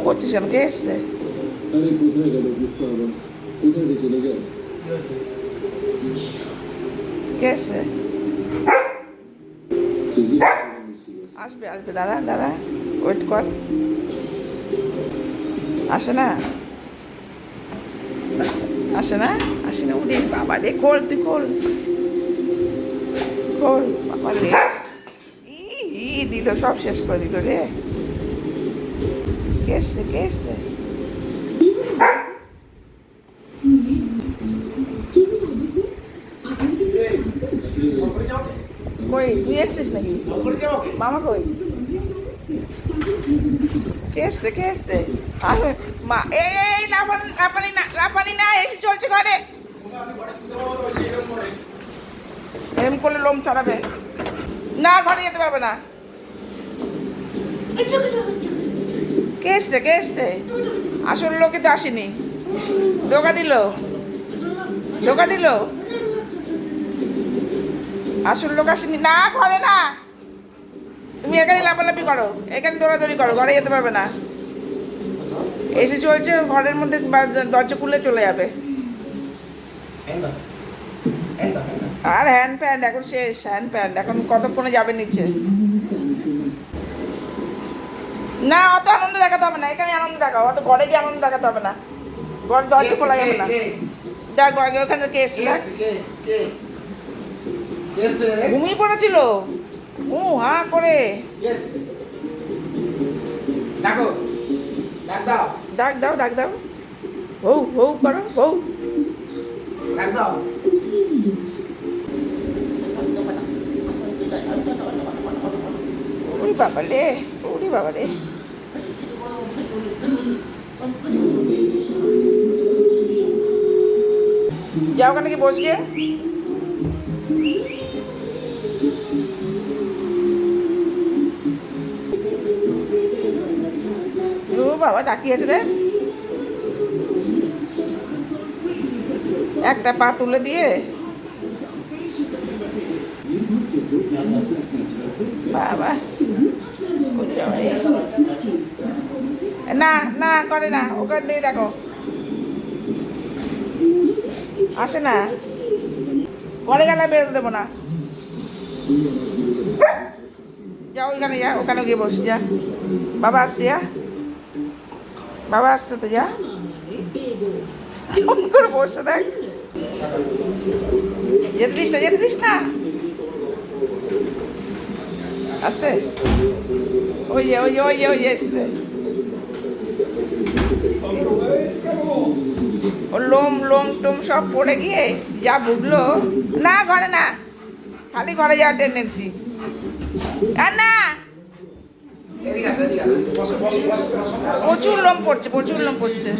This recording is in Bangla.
করছিস কেন কে এসছে আরে কোথায় গেল পুষ্পা আবার কোথায় যে চলে যায় কে এসছে আসবে আসবে দাঁড়া দাঁড়া ওয়েট কর আসে না আসে না আসে না উঠে বাবা রে খোল তুই খোল বাবা রে ই দিল সব শেষ করে দিল রে কে এসছে কই, তুই এসছিস নাকি? মামা কই? কে এসছে কে এসছে মা, এই এই, লাফানি লাফানি না লাফানি না, এসে চলছে ঘরে। এরম করলে লোম চড়াবে। না, ঘরে যেতে পারবে না। কে এসছে কে এসছে আসল লোকে তো আসেনি। ধোকা দিল? ধোকা দিল? আসল লোক আসেনি। না, ঘরে না। তুমি এখানে লাফালাফি করো। এখানে দৌড়াদৌড়ি করো, ঘরে যেতে পারবে না। এসে চলছে, ঘরের মধ্যে দরজা খুলে চলে যাবে। আর হ্যান্ড প্যান্ট এখন শেষ হ্যান্ড প্যান্ট এখন কতক্ষণে যাবে নিচে? না, অত দেখাতে হবে না এখানে আনন্দ দেখাও অত ঘরে গিয়ে আনন্দ দেখাতে হবে না। ঘর দরজা খোলা যাবে না। ঘরে গিয়ে ওখানে কেস না ঘুমিয়ে পড়েছিল? হু হা করে। ডাকো দাও। ডাক দাও ডাক দাও। হৌ হৌ করো হৌ ডাক দাও। ওরে বাবা রে ওরে বাবা রে যাও ওখানে কি বসবে বাবা তাকিয়েছে রে। একটা পা তুলে দিয়ে। বাবা। না না, করে না, ওখান দিয়ে দেখো। আসে না। ঘরে গেলে বেরোতে দেবো না। যা, ওইখানে যা, ওখানে গিয়ে বসে, যা। বাবা আসছে, যা। বাবা আসছে তো, যা। করে বসে দেখ। যেতে দিস না, যেতে দিস না। আসছে? ওই যে ওই যে ওই যে ওই যে, এসছে। ওর লোম লোম টোম সব পড়ে গিয়ে যা বুঝলো। না, ঘরে না। খালি ঘরে যাওয়ার টেন্ডেন্সি আর না প্রচুর লোম পড়ছে, প্রচুর লোম পড়ছে।